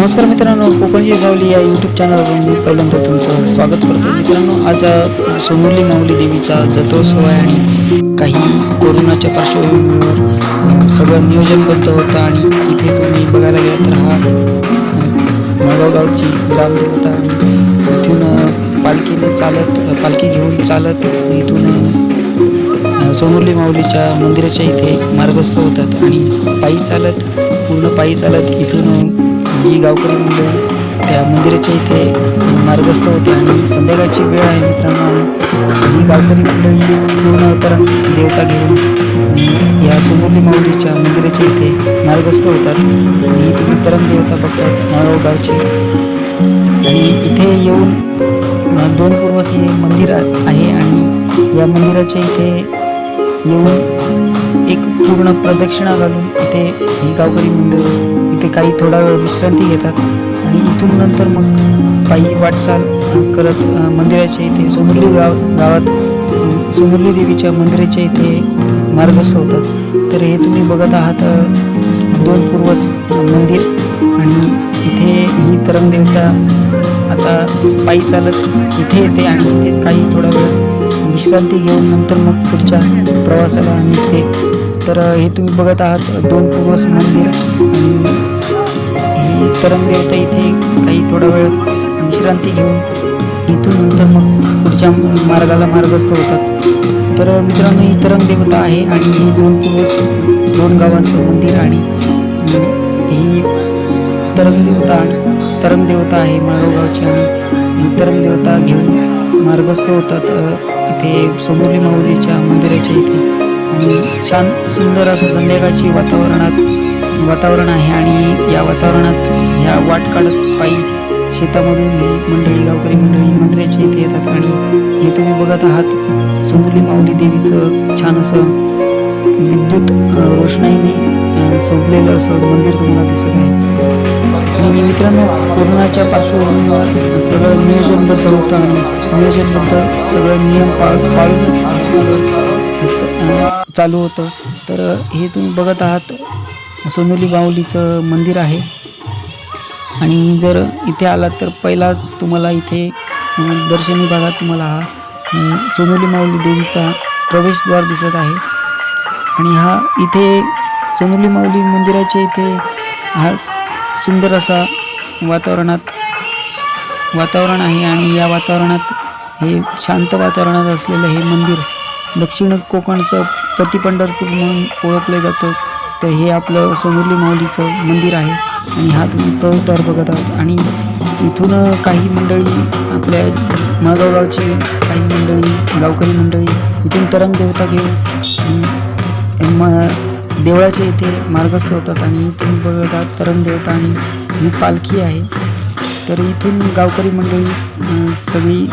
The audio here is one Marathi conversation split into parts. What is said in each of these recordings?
नमस्कार मित्रांनो कोकणची सावली या यूट्यूब चॅनलवर मी पहिल्यांदा तुमचं स्वागत करतो. मित्रांनो आज अ, सोनुली माऊली देवीचा जत्रोत्सव आहे आणि काही कोरोनाच्या पार्श्वभूमीवर सगळं नियोजनबद्ध होतं आणि इथे तुम्ही बघायला गेला तर हा अ, मळगाव गावची ग्रामदेवता आणि इथून पालखीने चालत पालखी घेऊन चालत इथून अ, सोनुली माऊलीच्या मंदिराच्या इथे मार्गस्थ होतात आणि पायी चालत पूर्ण पायी चालत इथून ही गावकरी मंडळी त्या मंदिराच्या इथे मार्गस्थ होते आणि संध्याकाळची वेळ आहे मित्रांनो. ही गावकरी मंडळी पूर्ण अवतरण देवता घेऊन या सोनुली माऊलीच्या मंदिराच्या इथे मार्गस्थ होतात. आणि तुम्ही तरंग देवता बघतात माळव गावची. आणि इथे येऊन दोन पूर्वसी मंदिर आहे आणि या मंदिराच्या इथे येऊन एक पूर्ण प्रदक्षिणा घालून इथे ही गावकरी मंडळी काही थोडा वेळ विश्रांती घेतात. आणि इथून नंतर मग पायी वाटचाल करत मंदिराच्या इथे सोनुर्ली गाव गावात सोनुर्ली देवीच्या मंदिराच्या इथे मार्गस्थ होतात. तर हे तुम्ही बघत आहात दोन पूर्वस मंदिर. आणि इथे ही तरंग देवता आता पायी चालत इथे येते आणि इथे काही थोडा वेळ विश्रांती घेऊन नंतर मग पुढच्या प्रवासाला निघते. तर हे तुम्ही बघत आहात दोन पूर्वस मंदिर. आणि तरंगदेवता देवता इथे काही थोडा वेळ विश्रांती घेऊन. इथून नंतर मग पुढच्या मार्गाला मार्गस्थ होतात. तर मित्रांनो ही तरंग देवता आहे आणि हे दोन दिवस दोन गावांचं मंदिर आणि ही तरंग देवता आणि तरंग देवता आहे माळगाव गावची आणि तरंगदेवता तरंग देवता घेऊन मार्गस्थ होतात इथे सोमोली माऊलीच्या मंदिराच्या इथे. आणि छान सुंदर असं संध्याकाळची वातावरणात वातावरण आहे आणि या वातावरणात ह्या वाट काढत पायी शेतामधून ही मंडळी गावकरी मंडळी मंदिराच्या इथे येतात आणि हे तुम्ही बघत आहात. सुंदुली माऊली देवीचं छान असं विद्युत रोषणाईने सजलेलं असं मंदिर तुम्हाला दिसत आहे. आणि मित्रांनो कोरोनाच्या पार्श्वभूमीवर सगळं नियोजनबद्ध होतं आणि नियोजनबद्ध सगळं नियम पाळ पाळूनच सगळं च- चालू होतं. तर हे तुम्ही बघत आहात. सोनोली माऊलीचं मंदिर आहे. आणि जर इथे आलात तर पहिलाच तुम्हाला इथे दर्शनी भागात तुम्हाला हा सोनोली माऊली देवीचा प्रवेशद्वार दिसत आहे. आणि हा इथे सोनोली माऊली मंदिराच्या इथे हा सुंदर असा वातावरणात वातावरण आहे. आणि या वातावरणात हे शांत वातावरणात असलेलं हे मंदिर दक्षिण कोकणचं प्रतिपंढरपूर म्हणून ओळखलं जातं. तर हे आपलं सोमुर्ली माऊलीचं मंदिर आहे आणि हा तुम्ही प्रवेशद्वार बघत आहात. आणि इथून काही मंडळी आपल्या मळगाव गावची काही मंडळी गावकरी मंडळी इथून तरंग देवता घेऊन म देवळाच्या इथे मार्गस्थ होतात आणि इथून बघत आहात तरंग देवता आणि ही पालखी आहे. तर इथून गावकरी मंडळी सगळी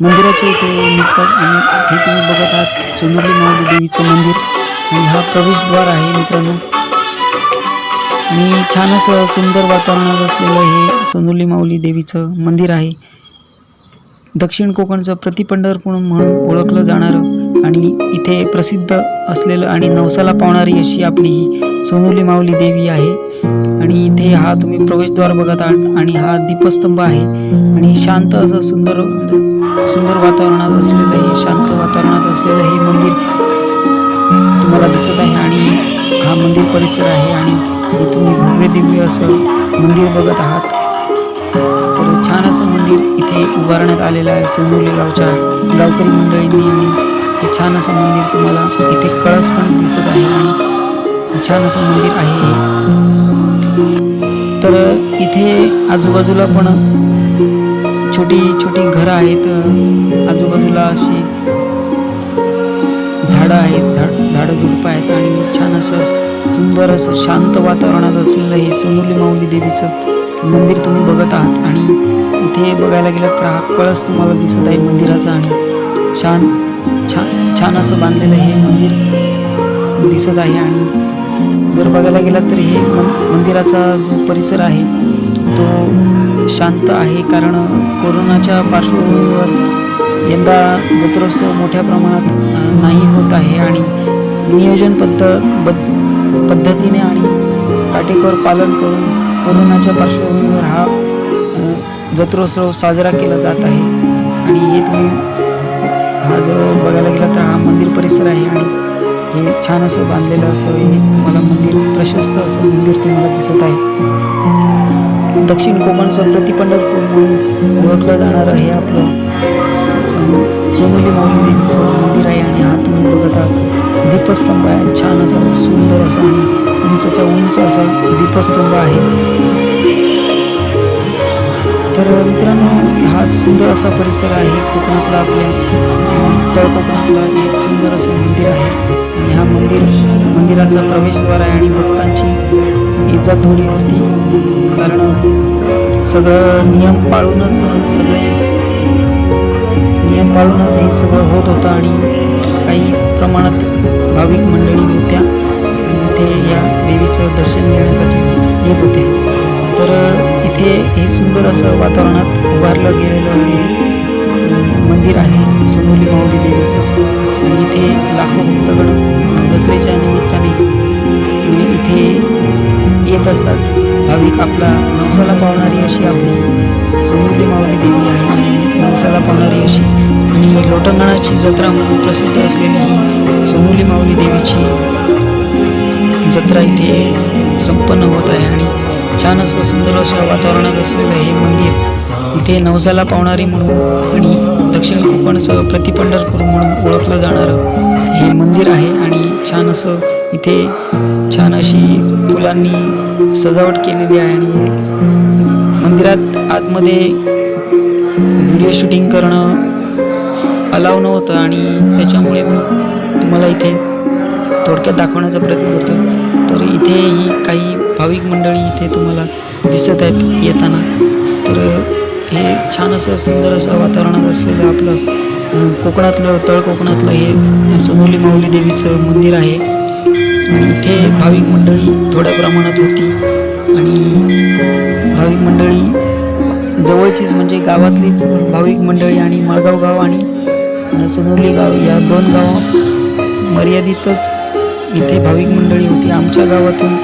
मंदिराच्या इथे निघतात आणि हे तुम्ही बघत आहात सोनुर्ली माऊली देवीचं मंदिर. आणि हा प्रवेशद्वार आहे मित्रांनो. आणि छान असं सुंदर वातावरणात असलेलं हे सोनुली माऊली देवीचं मंदिर आहे. दक्षिण कोकणचं प्रतिपंढरपूर म्हणून ओळखलं जाणारं आणि इथे प्रसिद्ध असलेलं आणि नवसाला पावणारी अशी आपली ही सोनुली माऊली देवी आहे. आणि इथे हा तुम्ही प्रवेशद्वार बघत आहात आणि हा दीपस्तंभ आहे. आणि शांत असं सुंदर सुंदर वातावरणात असलेलं हे शांत वातावरणात असलेलं हे मंदिर तुम्हाला दिसत आहे आणि हा मंदिर परिसर आहे आणि हे तुम्ही भव्य दिव्य असं मंदिर बघत आहात. तर छान असं मंदिर इथे उभारण्यात आलेलं आहे सोनोली गावच्या गावकरी मंडळींनी आणि हे छान असं मंदिर तुम्हाला इथे कळस पण दिसत आहे आणि छान असं मंदिर आहे तर इथे आजूबाजूला पण छोटी छोटी घरं आहेत. आजूबाजूला अशी झाडं आहेत झाड झाडं झुडपं आहेत आणि छान असं सुंदर असं शांत वातावरणात असलेलं हे सोनोली माऊली देवीचं मंदिर तुम्ही बघत आहात. आणि इथे बघायला गेलात तर हा कळस तुम्हाला दिसत आहे मंदिराचा आणि छान छान छान असं बांधलेलं हे मंदिर दिसत आहे. आणि जर बघायला गेलात तर हे मंदिराचा जो परिसर आहे तो शांत आहे. कारण कोरोनाच्या पार्श्वभूमीवर यंदा जत्रोत्सव मोठ्या प्रमाणात नाही होत आहे आणि नियोजन पद्ध पद्धतीने आणि काटेकोर पालन करून कोरोनाच्या पार्श्वभूमीवर हा जत्रोत्सव साजरा केला जात आहे. आणि हे तुम्ही हा जर बघायला गेला तर हा मंदिर परिसर आहे आणि हे छान असं बांधलेलं असं हे तुम्हाला मंदिर प्रशस्त असं मंदिर तुम्हाला दिसत आहे. दक्षिण कोकणचं प्रति म्हणून ओळखलं जाणारं हे आपलं सोनोली माऊली देवीचं मंदिर आहे आणि हा तुम्ही बघत आहात दीपस्तंभ आहे. छान असा सुंदर असा आणि उंचच्या उंच असा दीपस्तंभ आहे. तर मित्रांनो हा सुंदर असा परिसर आहे कोकणातला आपल्या उत्तर तळ कोकणातला एक सुंदर असं मंदिर आहे. आणि हा मंदिर मंदिराचा प्रवेशद्वार आहे आणि भक्तांची इज्जत थोडी होती. कारण सगळं नियम पाळूनच सगळे नियम पाळूनच हे सगळं होत होतं आणि काही प्रमाणात भाविक मंडळी होत्या. आणि इथे या देवीचं दर्शन घेण्यासाठी येत होते. तर इथे हे सुंदर असं वातावरणात उभारलं गेलेलं आहे. मंदिर आहे सोनोली माऊली देवीचं. आणि इथे लाखो भक्तगण जत्रेच्या निमित्ताने इथे येत असतात. भाविक आपला नवसाला पावणारी अशी आपली सोनोली माऊली देवी आहे नवसाला पावणारी अशी आणि लोटंगणाची जत्रा म्हणून प्रसिद्ध असलेली ही सोनोली माऊली देवीची जत्रा इथे संपन्न होत आहे आणि छान असं सुंदर अशा वातावरणात असलेलं हे मंदिर इथे नवसाला पावणारी म्हणून आणि दक्षिण कोकणचं प्रतिपंढरपूर म्हणून ओळखलं जाणारं हे मंदिर आहे आणि छान असं इथे छान अशी फुलांनी सजावट केलेली आहे आणि मंदिरात आतमध्ये व्हिडिओ शूटिंग करणं अलाव नव्हतं आणि त्याच्यामुळे मी तुम्हाला इथे थोडक्यात दाखवण्याचा प्रयत्न करतो तर इथे ही काही भाविक मंडळी इथे तुम्हाला दिसत आहेत येताना. तर हे छान असं सुंदर असं वातावरणात असलेलं आपलं कोकणातलं तळ कोकणातलं हे सोनोली माऊली देवीचं मंदिर आहे. आणि इथे भाविक मंडळी थोड्या प्रमाणात होती. आणि भाविक मंडळी जवळचीच म्हणजे गावातलीच भाविक मंडळी आणि मळगाव गाव आणि अं, सोनोली गाव या दोन गाव मर्यादितच इथे भाविक मंडळी होती आमच्या गावातून.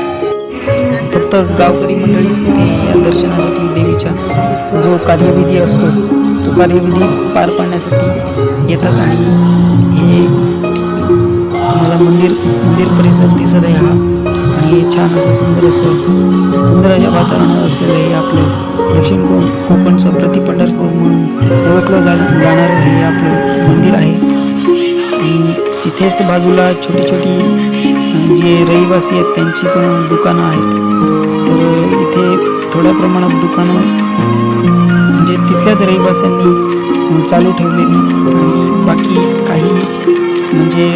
फक्त गावकरी मंडळीच इथे या दर्शनासाठी देवीच्या जो कार्यविधी असतो तो कार्यविधी पार पाडण्यासाठी येतात आणि हे तुम्हाला मंदिर मंदिर परिसर दिसत आहे हा. आणि हे छान असं सुंदर असं सुंदर अशा वातावरणात असलेलं हे आपलं दक्षिण को कोकणचं प्रतिपंढरपूर म्हणून ओळखलं जा जाणारं हे आपलं मंदिर आहे. आणि इथेच बाजूला छोटी छोटी जे रहिवासी आहेत त्यांची पण दुकानं आहेत. तर इथे थोड्या प्रमाणात दुकानं म्हणजे तिथल्याच रहिवाशांनी चालू ठेवलेली. आणि बाकी काहीच म्हणजे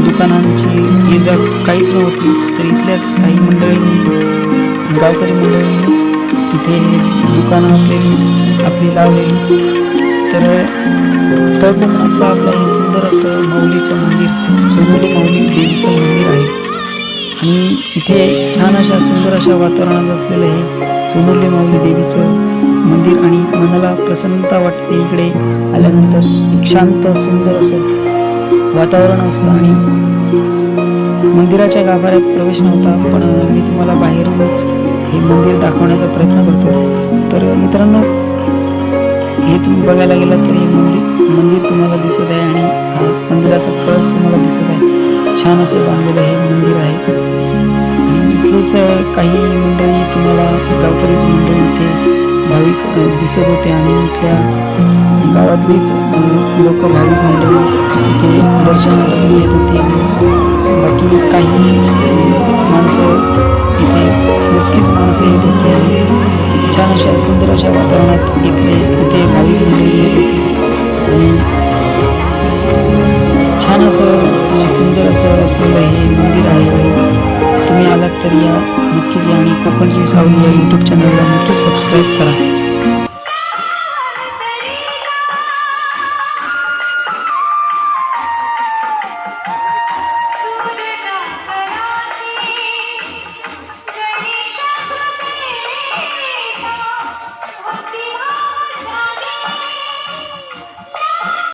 दुकानांची ये जा काहीच नव्हती तर इथल्याच काही मंडळींनी गावकरी मंडळींनीच इथे दुकानं आपलेली आपली लावलेली. तर तळकोकणातलं आपलं हे सुंदर असं माऊलीचं मंदिर सोनोली माऊली देवीचं मंदिर आहे. आणि इथे छान अशा सुंदर अशा वातावरणात असलेलं हे सोनोली माऊली देवीचं मंदिर आणि मनाला प्रसन्नता वाटते इकडे आल्यानंतर एक शांत सुंदर असं वातावरण असतं आणि मंदिराच्या गाभाऱ्यात प्रवेश नव्हता पण मी तुम्हाला बाहेरूनच हे मंदिर दाखवण्याचा प्रयत्न करतो. तर मित्रांनो हे तुम्ही बघायला गेलात तर हे मंदिर मंदिर तुम्हाला दिसत आहे आणि हा मंदिराचा कळस तुम्हाला दिसत आहे. छान असं बांधलेलं हे मंदिर आहे. आणि इथलेच काही मंडळी तुम्हाला गावकरीच मंडळी इथे भाविक दिसत होते आणि इथल्या गावातलीच लोक भाविक मंडळी इथे दर्शनासाठी येत होती. आणि बाकी काही माणसं इथे मोजकीच माणसं येत होती आणि छान अशा सुंदर अशा वातावरणात इथले इथे भाविक मंडळी येत होती. आणि छान असं सुंदर असं असलेलं हे मंदिर आहे. तुम्ही आलात तर या नक्कीच या आणि कोकणची सावली या यूट्यूब चॅनलला नक्कीच सबस्क्राईब करा.